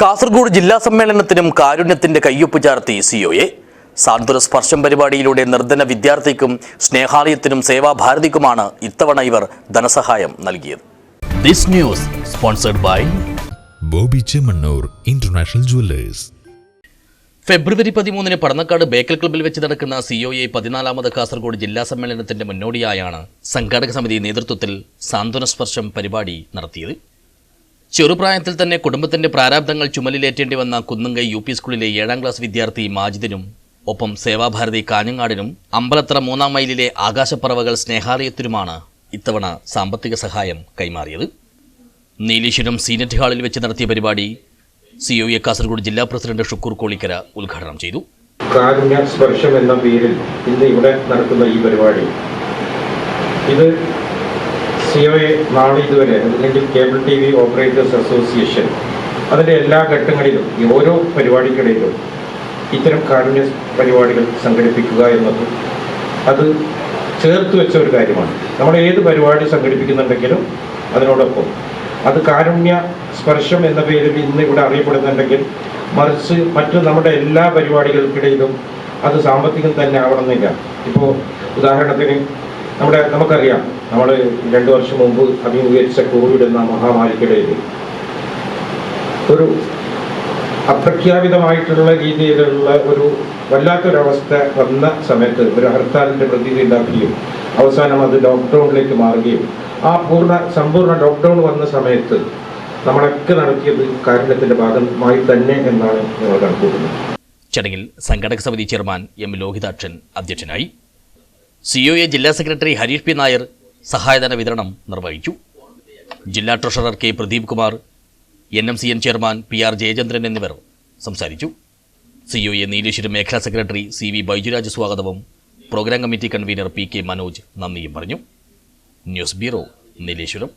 കാസർഗോഡ് ജില്ലാ സമ്മേളനത്തിനും കാരുണ്യത്തിന്റെ കയ്യൊപ്പ് ചാർത്തി സിഒയെ സാന്ത്വന സ്പർശം പരിപാടിയിലൂടെ നിർധന വിദ്യാർത്ഥിക്കും സ്നേഹാലയത്തിനും സേവാഭാരതിക്കുമാണ് ഇത്തവണ ഇവർ ധനസഹായം നൽകിയത്. This news sponsored by Boby Chemmanur international jewellers. February പതിമൂന്നിന് പടന്നക്കാട് ബേക്കൽ ക്ലബ്ബിൽ വെച്ച് നടക്കുന്ന സിഒഎ പതിനാലാമത് കാസർഗോഡ് ജില്ലാ സമ്മേളനത്തിന്റെ മുന്നോടിയായാണ് സംഘാടക സമിതി നേതൃത്വത്തിൽ സാന്ത്വന സ്പർശം പരിപാടി നടത്തിയത്. ചെറുപ്രായത്തിൽ തന്നെ കുടുംബത്തിന്റെ പ്രാരാബ്ദങ്ങൾ ചുമലിലേറ്റേണ്ടി വന്ന കുന്നുങ്കൈ യു പി സ്കൂളിലെ ഏഴാം ക്ലാസ് വിദ്യാർത്ഥി മാജിദിനും ഒപ്പം സേവാഭാരതി കാഞ്ഞങ്ങാടിനും അമ്പലത്ര മൂന്നാം മൈലിലെ ആകാശപ്പറവകൾ സ്നേഹാലയത്തിനുമാണ് ഇത്തവണ സാമ്പത്തിക സഹായം കൈമാറിയത്. നീലീശ്വരം സീനറ്റ് ഹാളിൽ വെച്ച് നടത്തിയ പരിപാടി സി ഒ എ കാസർഗോഡ് ജില്ലാ പ്രസിഡന്റ് ഷുക്കൂർ കോളിക്കര ഉദ്ഘാടനം ചെയ്തു. കാരുണ്യ സ്പർശം എന്ന പേരിൽ ഇന്ന് ഇവിടെ നടക്കുന്ന ഈ പരിപാടി. ഇത് സിഒഎ നാളെ ഇതുവരെ അല്ലെങ്കിൽ cable T V operators association അതിന്റെ എല്ലാ ഘട്ടങ്ങളിലും ഈ ഓരോ പരിപാടിക്കിടയിലും ഇത്തരം കാരുണ്യ പരിപാടികൾ സംഘടിപ്പിക്കുക എന്നത് അത് ചേർത്ത് വെച്ച ഒരു കാര്യമാണ്. നമ്മൾ ഏത് പരിപാടി സംഘടിപ്പിക്കുന്നുണ്ടെങ്കിലും അതിനോടൊപ്പം അത് കാരുണ്യ സ്പർശം എന്ന പേരിൽ ഇന്ന് ഇവിടെ അറിയപ്പെടുന്നുണ്ടെങ്കിൽ മറിച്ച് മറ്റ് നമ്മുടെ എല്ലാ പരിപാടികൾക്കിടയിലും അത് സാമ്പത്തികം തന്നെ ആവണമെന്നില്ല. ഇപ്പോൾ ഉദാഹരണത്തിന് നമ്മുടെ നമുക്കറിയാം. നമ്മൾ രണ്ടു വർഷം മുമ്പ് അഭിമുഖീകരിച്ച കോവിഡ് എന്ന മഹാമാരിക്കിടയിൽ ഒരു അപ്രഖ്യാപിതമായിട്ടുള്ള രീതിയിലുള്ള ഒരു വല്ലാത്തൊരവസ്ഥ വന്ന സമയത്ത് ഒരു ഹർത്താലിന്റെ പ്രതീതി ഉണ്ടാക്കുകയും അവസാനം അത് ലോക്ക്ഡൗണിലേക്ക് മാറുകയും ആ പൂർണ സമ്പൂർണ ലോക്ക്ഡൗൺ വന്ന സമയത്ത് നമ്മളൊക്കെ നടത്തിയത് കാരുണ്യത്തിന്റെ ഭാഗമായി തന്നെ എന്നാണ് ഞങ്ങൾ കണക്കൂട്ടുന്നത് ചടങ്ങിൽ സംഘടക സമിതി ചെയർമാൻ എം ലോഹിതാക്ഷൻ അധ്യക്ഷനായി സിഒഎ ജില്ലാ സെക്രട്ടറി ഹരീഷ് പി നായർ സഹായധന വിതരണം നിർവഹിച്ചു. ജില്ലാ treasurer K Pradeep Kumar N M C N chairman P R Jayachandran എന്നിവർ സംസാരിച്ചു. സി ഒ എ നീലേശ്വരം മേഖലാ സെക്രട്ടറി സി വി ബൈജുരാജ് സ്വാഗതവും programme committee convener P K Manoj നന്ദിയും പറഞ്ഞു. News bureau Nileshwaram.